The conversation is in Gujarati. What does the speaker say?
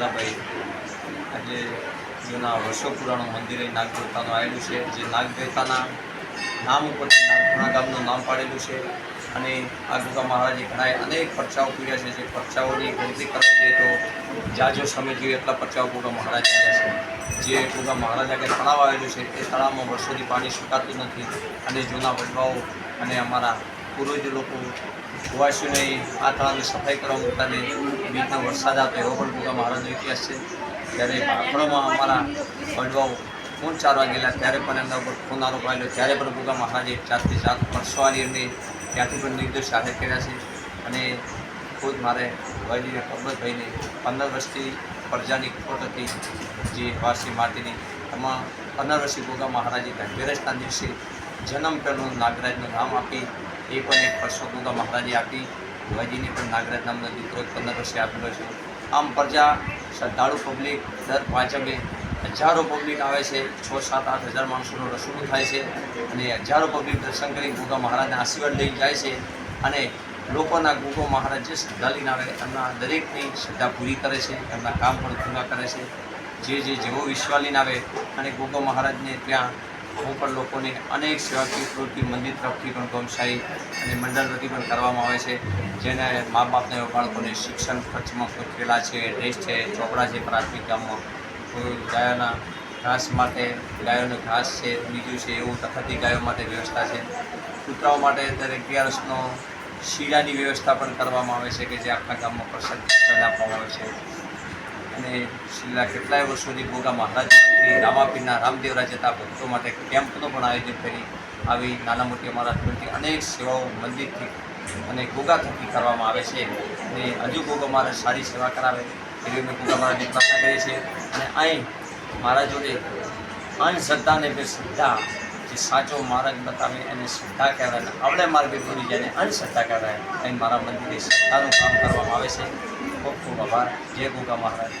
દાદાભાઈ એટલે જૂના વર્ષો પુરાણું મંદિરે એ નાગદેવતાનું આવેલું છે. જે નાગદેવતાના નામ ઉપરથી નાગપુરા ગામનું નામ પાડેલું છે. અને આગુકા મહારાજે ઘણા અનેક પરચાઓ પૂર્યા છે. જે પરચાઓની ગણતરી કરવા જઈએ તો જાજો સમય જોઈએ એટલા પરચાઓ પૂરા મહારાજ આવ્યા છે. જે પૂરા મહારાજ આગળ તળાવ આવેલું છે, એ તળાવમાં વર્ષોથી પાણી સુકાતું નથી. અને જૂના વડવાઓ અને અમારા પૂર્વજ લોકો કુવાસીઓને આ તળાવની સફાઈ કરવા મૂકતા ને બીજનો વરસાદ આવતો એવો પણ ગુગા મહારાજનો ઇતિહાસ છે. ત્યારે ભાખડોમાં અમારા વડવાઓ ખૂન ચારવા ગયેલા ત્યારે પણ એમના ઉપર ફોન આરોપ આવેલો ત્યારે પણ ભૂગા મહારાજે જાતથી જાત પરસવાની ત્યાંથી પણ નિર્દોષ જાહેર કર્યા છે. અને ખુદ મારે વૈદીને પરબતભાઈને પંદર વર્ષથી પ્રજાની ખોટ હતી, જે વાસી માટીની. એમાં પંદર વર્ષથી ભોગા મહારાજે ધનતેરસના દિવસે જન્મ પહેલું નાગરાજનું નામ આપી એ પણ એક પરસો ગોગા મહારાજે આપી. વૈદીને પણ નાગરાજ નામનો દીકરો પંદર વર્ષે આપેલો છે. આમ પ્રજા શ્રદ્ધાળુ પબ્લિક દર પાંચમે હજારો પબ્લિક આવે છે. છ, સાત, આઠ હજાર માણસોનો રસોડું થાય છે અને હજારો પબ્લિક દર્શન કરી ગોગા મહારાજના આશીર્વાદ લઈ જાય છે અને લોકોના ગોગો મહારાજ જે શ્રદ્ધા આવે એમના દરેકની શ્રદ્ધા પૂરી કરે છે, એમના કામ પણ પૂરા કરે છે. જે જે જેવો વિશ્વાસ આવે અને ગોગો મહારાજને ત્યાં હું પણ લોકોને અનેક સેવાકીય પ્રવૃત્તિ મંદિર તરફથી પણ ગૌશાળી અને મંડળ વતી પણ કરવામાં આવે છે, જેને મા બાપને બાળકોને શિક્ષણ ખર્ચમાં થેલા છે, ડ્રેસ છે, ચોપડા છે, પ્રાથમિક ગામમાં ગાયોના ઘાસ માટે, ગાયોનો ઘાસ છે, બીજું છે એવું તથાથી ગાયો માટે વ્યવસ્થા છે. કૂતરાઓ માટે દરેક અગિયારસનો શીરાની વ્યવસ્થા પણ કરવામાં આવે છે કે જે આખા ગામમાં પ્રસાદ આપવામાં આવે છે. અને છેલ્લા કેટલાય વર્ષોથી ગોગા મહારાજ તરફથી રામાપીરના રામદેવરા જતા ભક્તો માટે કેમ્પનું પણ આયોજન કરી આવી નાના મોટી અમારા તરફથી અનેક સેવાઓ મંદિરથી અને ગોગા થકી કરવામાં આવે છે. અને હજુ ગોગા મહારાજ સારી સેવા કરાવે એવી અમે ગોગા મહારાજની પ્રાર્થના કરીએ છીએ. અને અહીં મારા જોડે અંધશ્રદ્ધા અને બે શ્રદ્ધા જે સાચો માર્ગ બતાવે એને શ્રદ્ધા કહેવાય અને આવડે માર્ગે દોરી જાય એને અંધશ્રદ્ધા કહેવાય. અહીં મારા મંદિરે શ્રદ્ધાનું કામ કરવામાં આવે છે. ખૂબ ખૂબ આભાર. જય ગોગા મહારાજ.